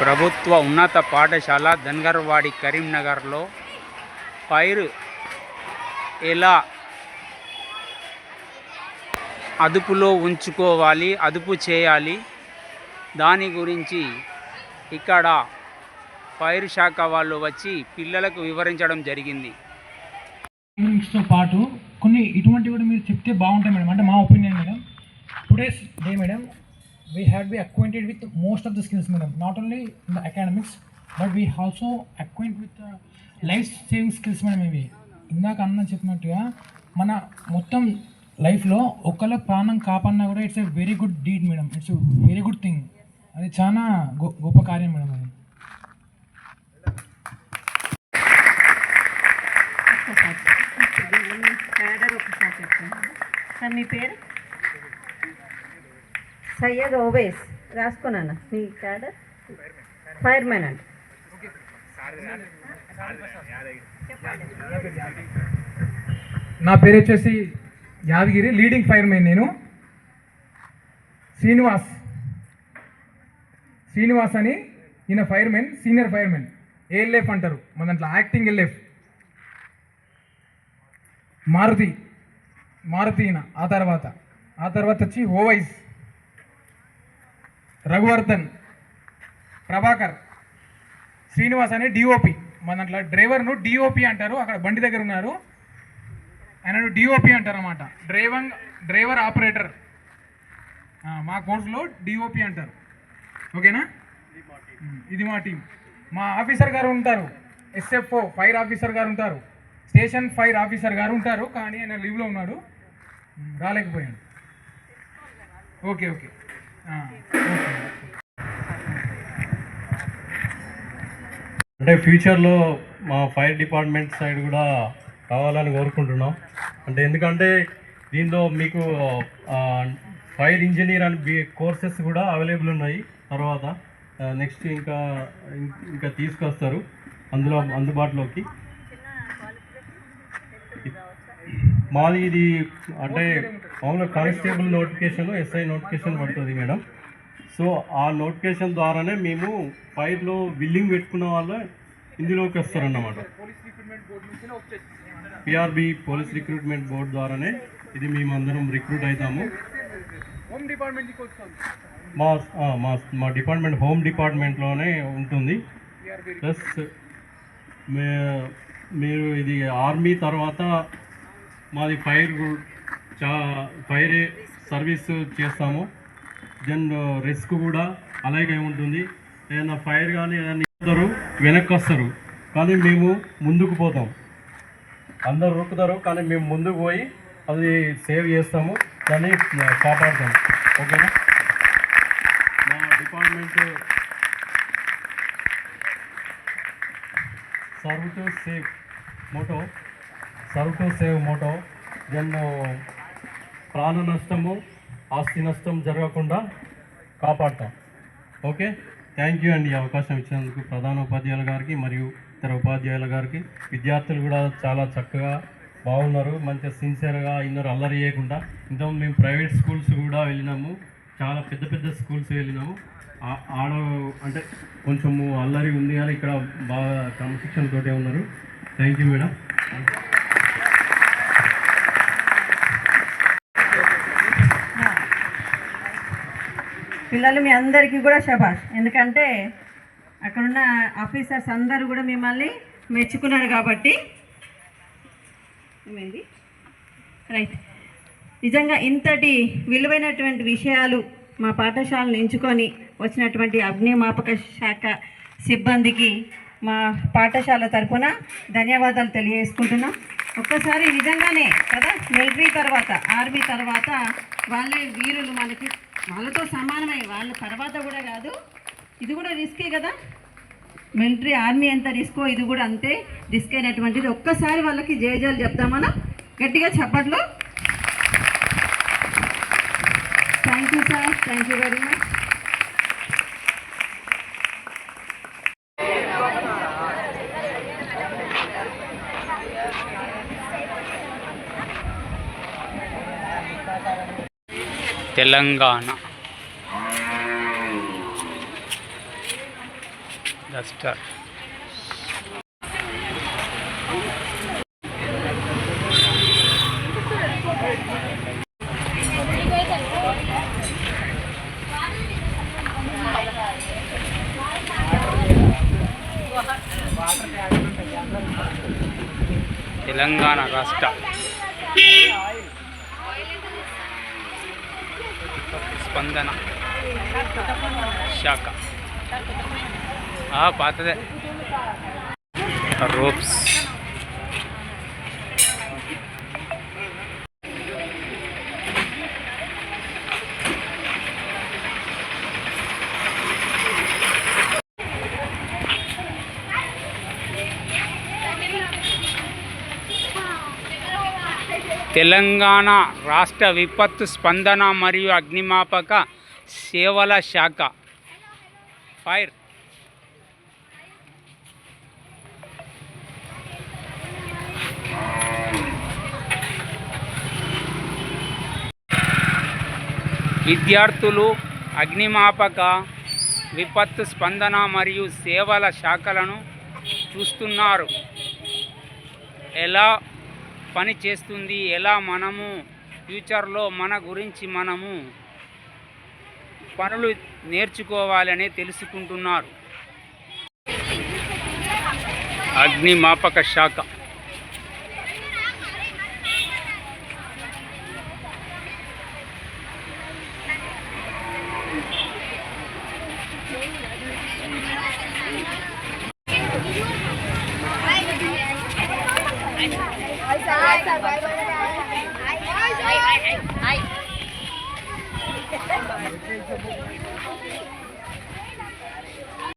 ప్రభుత్వ ఉన్నత పాఠశాల ధన్గర్వాడి కరీంనగర్లో ఫైర్ ఎలా అదుపులో ఉంచుకోవాలి అదుపు చేయాలి? దాని గురించి ఇక్కడ ఫైర్ శాఖ వాళ్ళు వచ్చి పిల్లలకు వివరించడం జరిగింది. తో పాటు కొన్ని ఇటువంటి కూడా మీరు చెప్తే బాగుంటాయి మేడం. అంటే మా opinion madam. Today's day madam. We had be acquainted with most of the skills madam not only in the academics but we also acquaint with life saving skills madam ఇవి ఇందాక అన్న చెప్పినట్టుగా మన మొత్తం లైఫ్లో ఒకళ్ళ ప్రాణం కాపాడినా కూడా it's a very good deed madam it's very good thing అది చాలా గొ- గొప్ప కార్యం మేడం అది సార్ మీ పేరు సయ్యద్ ఓవేస్ రాసుకున్నాను మీ ఫైర్ ఫైర్మెన్ అండి నా పేరు వచ్చేసి యాదగిరి లీడింగ్ ఫైర్ మెయిన్ నేను. శ్రీనివాస్. శ్రీనివాస్ అని ఈయన firemen senior firemen ALF అంటారు. మన దాంట్లో యాక్టింగ్ ఎల్ఎఫ్ మారుతి. మారుతి ఈయన. ఆ తర్వాత. ఆ తర్వాత వచ్చి ఓవైస్. రఘువర్ధన్ ప్రభాకర్ శ్రీనివాస్ అనే డిఓపి మన దాంట్లో డ్రైవర్ను డిఓపి అంటారు. అక్కడ బండి దగ్గర ఉన్నారు. ఆయన డిఓపి అంటారు అనమాట డ్రైవింగ్ డ్రైవర్ ఆపరేటర్. మా కోర్సులో డిఓపి అంటారు. ఓకేనా? ఇది మా టీం. మా ఆఫీసర్ గారు ఉంటారు. ఎస్ఎఫ్ఓ ఫైర్ ఆఫీసర్ గారు ఉంటారు. స్టేషన్ ఫైర్ ఆఫీసర్ గారు ఉంటారు. కానీ ఆయన లీవ్లో ఉన్నాడు. రాలేకపోయాడు. Okay okay. ఓకే. అంటే ఫ్యూచర్లో మా ఫైర్ డిపార్ట్మెంట్ సైడ్ కూడా కావాలని కోరుకుంటున్నాం. అంటే ఎందుకంటే దీనిలో మీకు ఫైర్ ఇంజనీర్ అని బి కోర్సెస్ కూడా అవైలబుల్ ఉన్నాయి. తర్వాత నెక్స్ట్ ఇంకా ఇంకా తీసుకొస్తారు అందులో అందుబాటులోకి. మాది ఇది అంటే మామూలుగా కానిస్టేబుల్ నోటిఫికేషన్ ఎస్ఐ నోటిఫికేషన్ పడుతుంది మేడం. సో ఆ నోటిఫికేషన్ ద్వారానే మేము ఫైర్లో బిల్లింగ్ పెట్టుకున్న వాళ్ళు ఇందులోకి వస్తారన్నమాట పిఆర్బి పోలీస్ రిక్రూట్మెంట్ బోర్డు ద్వారానే ఇది మేము అందరం రిక్రూట్ అవుతాము మా మా మా డిపార్ట్మెంట్ హోమ్ డిపార్ట్మెంట్లోనే ఉంటుంది. ప్లస్ మే మీరు ఇది ఆర్మీ తర్వాత మాది ఫైర్ చా ఫైర్ సర్వీస్ చేస్తాము. దెన్ రిస్క్ కూడా అలాగే ఉంటుంది. ఏదైనా ఫైర్ కానీ ఏదైనా ఇస్తారు వెనక్కి వస్తారు. కానీ మేము ముందుకు పోతాం. అందరు రొక్కుతారు కానీ మేము ముందుకు పోయి అది సేవ్ చేస్తాము దాన్ని కాపాడుతాం. ఓకేనా? మా department serve to save motto serve to save motto. Then ప్రాణ నష్టము ఆస్తి నష్టం జరగకుండా కాపాడతాం. ఓకే? థ్యాంక్ యూ అండి ఈ అవకాశం ఇచ్చినందుకు ప్రధాన ఉపాధ్యాయుల గారికి మరియు ఇతర ఉపాధ్యాయుల గారికి. విద్యార్థులు కూడా చాలా చక్కగా బాగున్నారు. మంచిగా సిన్సియర్గా ఇన్నర్ అల్లరి చేయకుండా. ఇంతకుముందు మేము ప్రైవేట్ స్కూల్స్ కూడా వెళ్ళినాము. చాలా పెద్ద పెద్ద స్కూల్స్ వెళ్ళినాము. ఆడ అంటే కొంచెము అల్లరి ఉంది కానీ ఇక్కడ బాగా క్రమశిక్షణతోటే ఉన్నారు. Thank you madam. పిల్లలు మీ అందరికీ కూడా శబాష్ ఎందుకంటే అక్కడున్న ఆఫీసర్స్ అందరూ కూడా మిమ్మల్ని మెచ్చుకున్నారు కాబట్టి. ఏమైంది? రైట్ నిజంగా ఇంతటి విలువైనటువంటి విషయాలు మా పాఠశాలను ఎంచుకొని వచ్చినటువంటి అగ్నిమాపక శాఖ సిబ్బందికి మా పాఠశాల తరపున ధన్యవాదాలు తెలియజేసుకుంటున్నాం. ఒక్కసారి నిజంగానే కదా మిలిటరీ తర్వాత ఆర్మీ తర్వాత వాళ్ళే వీరులు మనకి వాళ్ళతో సమానమై వాళ్ళ తర్వాత కూడా కాదు. ఇది కూడా రిస్కే కదా? మిలిటరీ ఆర్మీ ఎంత రిస్కో ఇది కూడా అంతే రిస్క్ అయినటువంటిది. ఒక్కసారి వాళ్ళకి జయజాలు చెప్తామన్నా గట్టిగా చప్పట్లు. Thank you sir thank you very much Telangana. Duster Telangana రాష్ట్ర. స్పందన శాఖ ఆ, పాతదే రోప్స్ తెలంగాణ రాష్ట్ర విపత్తు స్పందన మరియు అగ్నిమాపక సేవల శాఖ. ఫైర్. విద్యార్థులు అగ్నిమాపక విపత్తు స్పందన మరియు సేవల శాఖలను చూస్తున్నారు. ఎలా పని చేస్తుంది. ఎలా మనము ఫ్యూచర్లో మన గురించి మనము పనులు నేర్చుకోవాలని తెలుసుకుంటున్నారు. అగ్నిమాపక శాఖ Bye.